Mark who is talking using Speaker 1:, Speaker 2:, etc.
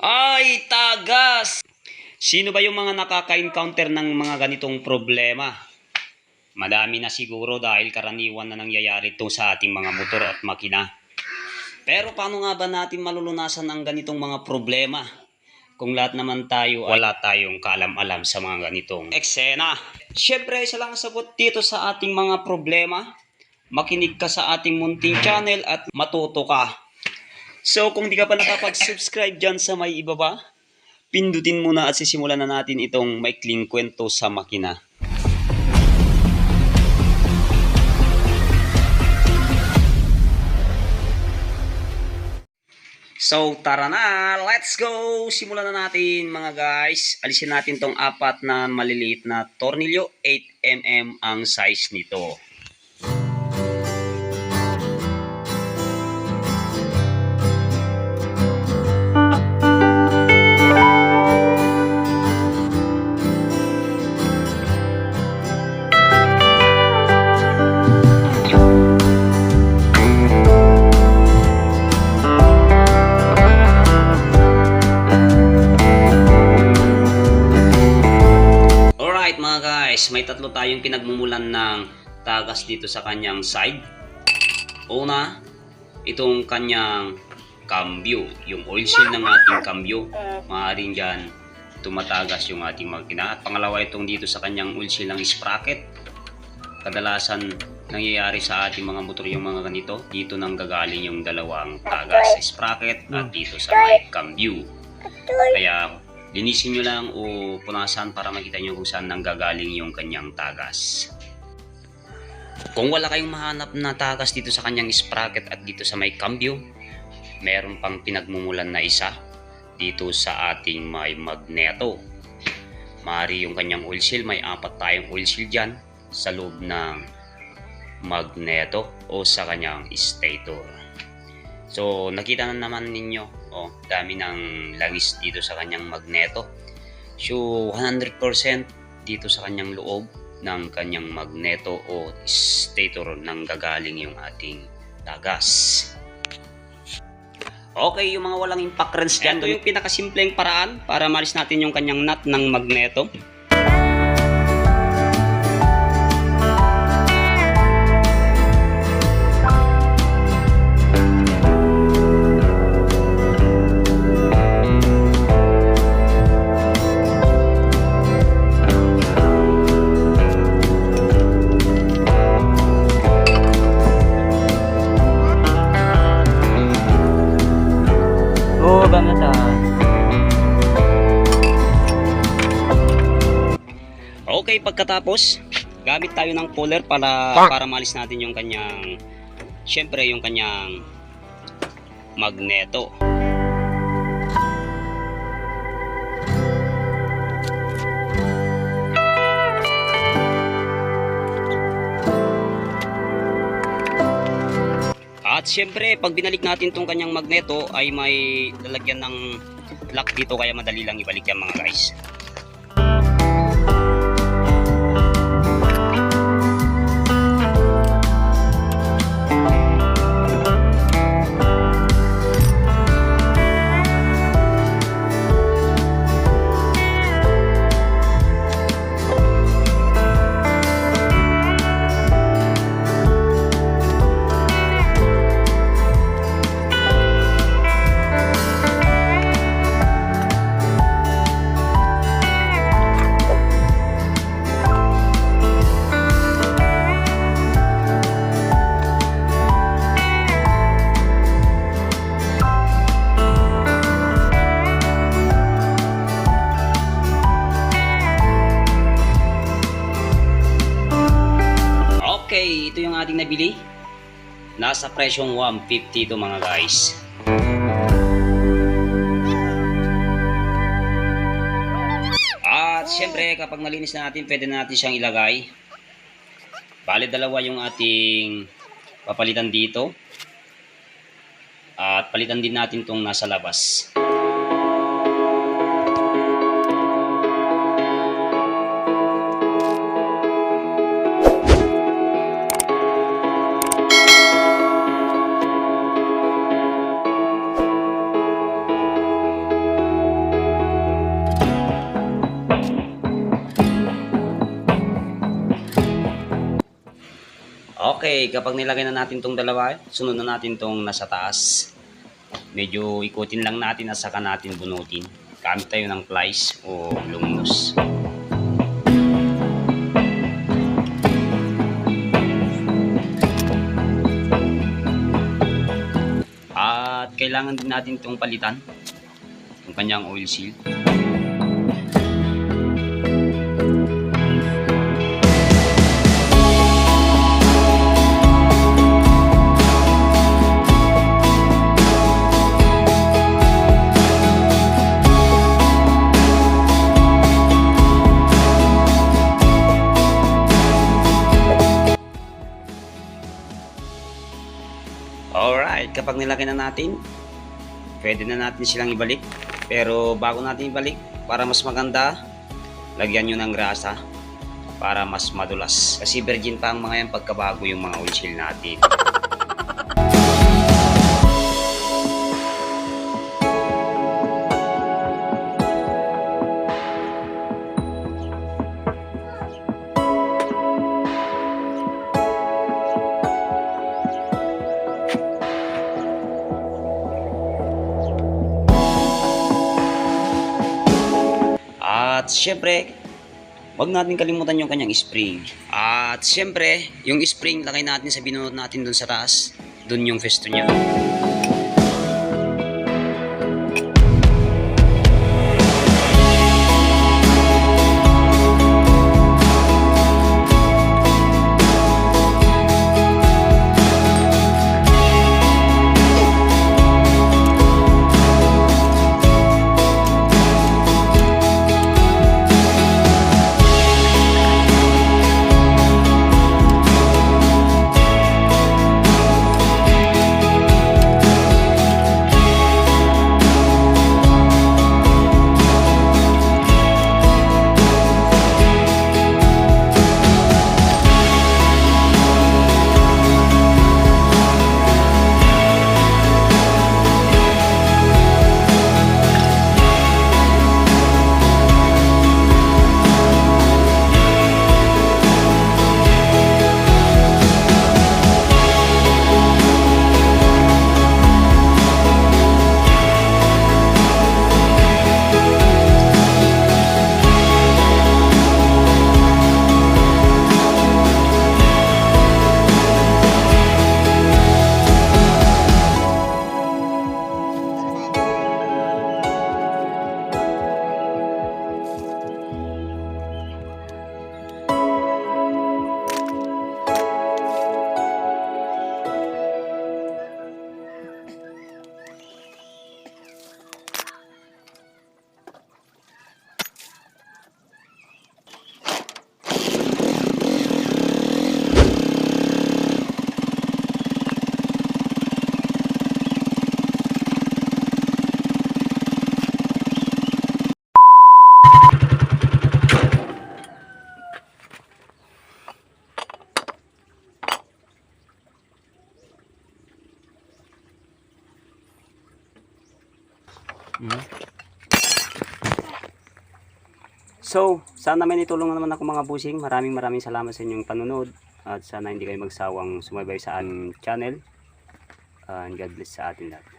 Speaker 1: Ay, tagas! Sino ba yung mga nakaka-encounter ng mga ganitong problema? Madami na siguro dahil karaniwan na nangyayari ito sa ating mga motor at makina. Pero paano nga ba natin malulunasan ang ganitong mga problema? Kung lahat naman tayo ay wala tayong kaalam-alam sa mga ganitong eksena. Siyempre, isa lang ang sagot dito sa ating mga problema. Makinig ka sa ating munting channel at matuto ka. So kung di ka pa nakapag-subscribe dyan sa may ibaba, pindutin muna at sisimulan na natin itong maikling kwento sa makina. So tara na, let's go! Simulan na natin mga guys. Alisin natin tong apat na maliliit na tornilyo. 8mm ang size nito. Guys, may tatlo tayong pinagmumulan ng tagas dito sa kanyang side. Una, itong kanyang cambio, yung oil seal ng ating cambio. Maaaring dyan tumatagas yung ating makina. At pangalawa itong dito sa kanyang oil seal ng sprocket. Kadalasan nangyayari sa ating mga motor yung mga ganito. Dito nang gagaling yung dalawang tagas sprocket at dito sa may cambio. Kaya linisin nyo lang o punasan para makita nyo kung saan nanggagaling yung kanyang tagas. Kung wala kayong mahanap na tagas dito sa kanyang sprocket at dito sa may cambio, meron pang pinagmumulan na isa dito sa ating may magneto. Mari yung kanyang oil seal, may apat tayong oil seal dyan sa loob ng magneto o sa kanyang stator. So, nakita na naman ninyo, oh, dami ng langis dito sa kanyang magneto. So, 100% dito sa kanyang loob ng kanyang magneto o stator nang gagaling yung ating tagas. Okay, yung mga walang impact wrench dyan, ito yung pinakasimpleng paraan para malis natin yung kanyang nut ng magneto. Okay, pagkatapos, gamit tayo ng puller para para malis natin yung kanyang syempre yung kanyang magneto. At syempre, pag binalik natin tong kanyang magneto ay may lalagyan ng lock dito kaya madali lang ibalik yan mga guys. Nasa presyong 150 ito mga guys. At syempre, kapag nalinis na natin, pwede na natin siyang ilagay. Bale, dalawa yung ating papalitan dito. At palitan din natin itong nasa labas. Okay, kapag nilagay na natin tong dalawa, sunod na natin tong nasa taas. Medyo ikutin lang natin at saka natin bunutin. Gamit tayo ng plies o lumos. At kailangan din natin itong palitan. Yung kanyang oil seal. Alright, kapag nilagay na natin, pwede na natin silang ibalik. Pero bago natin ibalik, para mas maganda, lagyan nyo ng grasa para mas madulas. Kasi virgin pa ang mga yan pagkabago yung mga seal natin. At syempre, wag natin kalimutan yung kanyang spring. At syempre, yung spring, lagay natin sa binunod natin dun sa taas. Dun yung festo niya. So, sana may nitulong na naman ako mga busing. Maraming maraming salamat sa inyong panunod. At sana hindi kayo magsawang sumabay sa aming channel. And God bless sa atin lahat.